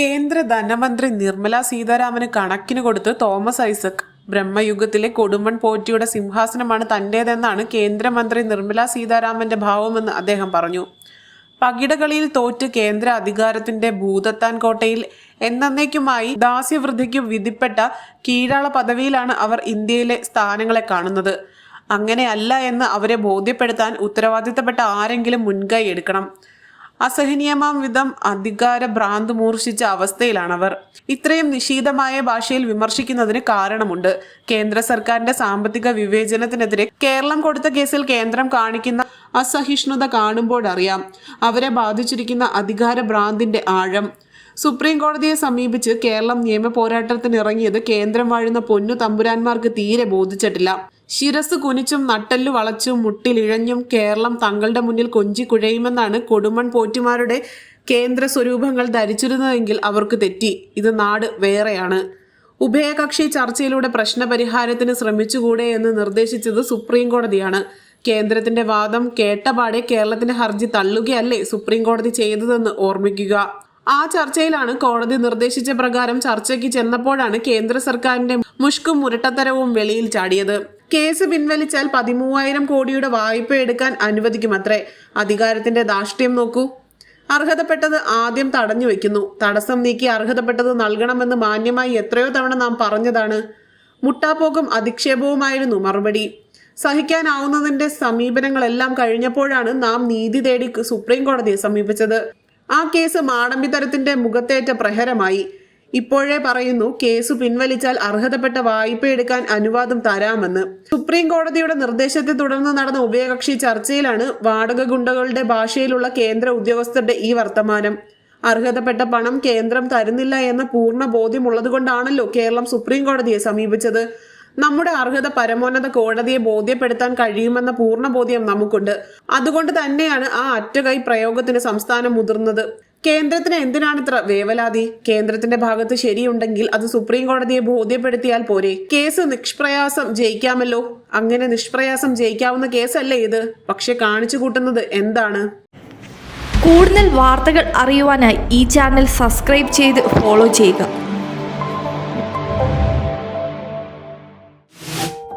കേന്ദ്ര ധനമന്ത്രി നിർമ്മല സീതാരാമന് കണക്കിന് കൊടുത്ത് തോമസ് ഐസക്. ബ്രഹ്മയുഗത്തിലെ കൊടുമ്പൻ പോറ്റിയുടെ സിംഹാസനമാണ് തന്റേതെന്നാണ് കേന്ദ്രമന്ത്രി നിർമ്മല സീതാരാമന്റെ ഭാവമെന്ന് അദ്ദേഹം പറഞ്ഞു. പകിടകളിയിൽ തോറ്റ് കേന്ദ്ര അധികാരത്തിന്റെ ഭൂതത്താൻ കോട്ടയിൽ എന്നേക്കുമായി ദാസ്യവൃദ്ധിക്കും വിധിപ്പെട്ട കീഴാള പദവിയിലാണ് അവർ ഇന്ത്യയിലെ സ്ഥാനങ്ങളെ കാണുന്നത്. അങ്ങനെയല്ല എന്ന് അവരെ ബോധ്യപ്പെടുത്താൻ ഉത്തരവാദിത്തപ്പെട്ട ആരെങ്കിലും മുൻകൈ എടുക്കണം. അസഹനീയമാം വിധം അധികാര ഭ്രാന്ത് മൂർച്ഛിച്ച അവസ്ഥയിലാണവർ. ഇത്രയും നിശീതമായ ഭാഷയിൽ വിമർശിക്കുന്നതിന് കാരണമുണ്ട്. കേന്ദ്ര സർക്കാരിന്റെ സാമ്പത്തിക വിവേചനത്തിനെതിരെ കേരളം കൊടുത്ത കേസിൽ കേന്ദ്രം കാണിക്കുന്ന അസഹിഷ്ണുത കാണുമ്പോഴറിയാം. അവരെ ബാധിച്ചിരിക്കുന്ന അധികാര ഭ്രാന്തിന്റെ ആഴം. സുപ്രീം കോടതിയെ സമീപിച്ച് കേരളം നിയമ പോരാട്ടത്തിന് ഇറങ്ങിയത് കേന്ദ്രം വാഴുന്ന പൊന്നു തമ്പുരാന്മാർക്ക് തീരെ ബോധിച്ചിട്ടില്ല. ശിരസ് കുനിച്ചും നട്ടെല്ലു വളച്ചും മുട്ടിലിഴഞ്ഞും കേരളം തങ്ങളുടെ മുന്നിൽ കൊഞ്ചി കുഴയുമെന്നാണ് കൊടുമൺ പോറ്റിമാരുടെ കേന്ദ്ര സ്വരൂപങ്ങൾ ധരിച്ചിരുന്നതെങ്കിൽ അവർക്ക് തെറ്റി. ഇത് നാട് വേറെയാണ്. ഉഭയകക്ഷി ചർച്ചയിലൂടെ പ്രശ്നപരിഹാരത്തിന് ശ്രമിച്ചുകൂടെ എന്ന് നിർദ്ദേശിച്ചത് സുപ്രീം കോടതിയാണ്. കേന്ദ്രത്തിന്റെ വാദം കേട്ടപാടെ കേരളത്തിന്റെ ഹർജി തള്ളുകയല്ലേ സുപ്രീം കോടതി ചെയ്തതെന്ന് ഓർമ്മിക്കുക. ആ ചർച്ചയിലാണ് കോടതി നിർദ്ദേശിച്ച പ്രകാരം ചർച്ചയ്ക്ക് ചെന്നപ്പോഴാണ് കേന്ദ്ര സർക്കാരിന്റെ മുഷ്കും മുരട്ടത്തരവും വെളിയിൽ ചാടിയത്. കേസ് പിൻവലിച്ചാൽ പതിമൂവായിരം കോടിയുടെ വായ്പ എടുക്കാൻ അനുവദിക്കുമത്രേ. അധികാരത്തിന്റെ ദാഷ്ട്യം നോക്കൂ. അർഹതപ്പെട്ടത് ആദ്യം തടഞ്ഞു വെക്കുന്നു. തടസ്സം നീക്കി അർഹതപ്പെട്ടത് നൽകണമെന്ന് മാന്യമായി എത്രയോ തവണ നാം പറഞ്ഞതാണ്. മുട്ടാപ്പോക്കും അധിക്ഷേപവുമായിരുന്നു മറുപടി. സഹിക്കാനാവുന്നതിന്റെ സമീപനങ്ങളെല്ലാം കഴിഞ്ഞപ്പോഴാണ് നാം നീതി തേടി സുപ്രീം കോടതിയെ സമീപിച്ചത്. ആ കേസ് മാടമ്പിത്തരത്തിന്റെ മുഖത്തേറ്റ പ്രഹരമായി. ഇപ്പോഴേ പറയുന്നു കേസ് പിൻവലിച്ചാൽ അർഹതപ്പെട്ട വായ്പ എടുക്കാൻ അനുവാദം തരാമെന്ന്. സുപ്രീം കോടതിയുടെ നിർദ്ദേശത്തെ തുടർന്ന് നടന്ന ഉഭയകക്ഷി ചർച്ചയിലാണ് വാടക ഗുണ്ടകളുടെ ഭാഷയിലുള്ള കേന്ദ്ര ഉദ്യോഗസ്ഥരുടെ ഈ വർത്തമാനം. അർഹതപ്പെട്ട പണം കേന്ദ്രം തരുന്നില്ല എന്ന പൂർണ ബോധ്യമുള്ളതുകൊണ്ടാണല്ലോ കേരളം സുപ്രീം കോടതിയെ സമീപിച്ചത്. നമ്മുടെ അർഹത പരമോന്നത കോടതിയെ ബോധ്യപ്പെടുത്താൻ കഴിയുമെന്ന പൂർണ ബോധ്യം നമുക്കുണ്ട്. അതുകൊണ്ട് തന്നെയാണ് ആ അറ്റകൈ പ്രയോഗത്തിന് സംസ്ഥാനം മുതിർന്നത്. കേന്ദ്രത്തിന് എന്തിനാണ് ഇത്ര വേവലാതി? കേന്ദ്രത്തിന്റെ ഭാഗത്ത് ശരിയുണ്ടെങ്കിൽ അത് സുപ്രീം കോടതിയെ ബോധ്യപ്പെടുത്തിയാൽ പോരെ. കേസ് നിഷ്പ്രയാസം ജയിക്കാമല്ലോ. അങ്ങനെ നിഷ്പ്രയാസം ജയിക്കാവുന്ന കേസല്ലേ ഇത്? പക്ഷെ കാണിച്ചു കൂട്ടുന്നത് എന്താണ്? കൂടുതൽ വാർത്തകൾ അറിയുവാനായി ഈ ചാനൽ സബ്സ്ക്രൈബ് ചെയ്ത് ഫോളോ ചെയ്യുക.